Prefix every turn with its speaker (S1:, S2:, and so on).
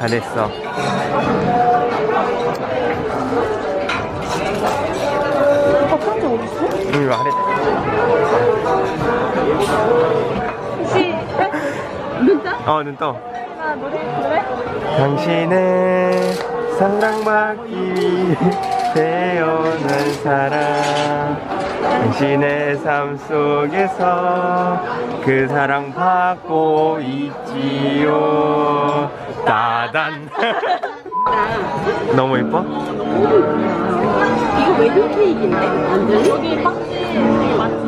S1: 잘했어.
S2: 오빠 편지 어딨어?
S1: 응, 말해.
S2: 시작! 눈 떠?
S1: 어, 눈 떠.
S2: 하나, 노래, 노래?
S1: 당신의 사랑받기 위해 태어난 사람 당신의 삶 속에서 그 사랑 받고 있지요 따단 너무 이뻐?
S2: 이거 웨딩 케이크인데? 여기 빵집 맛집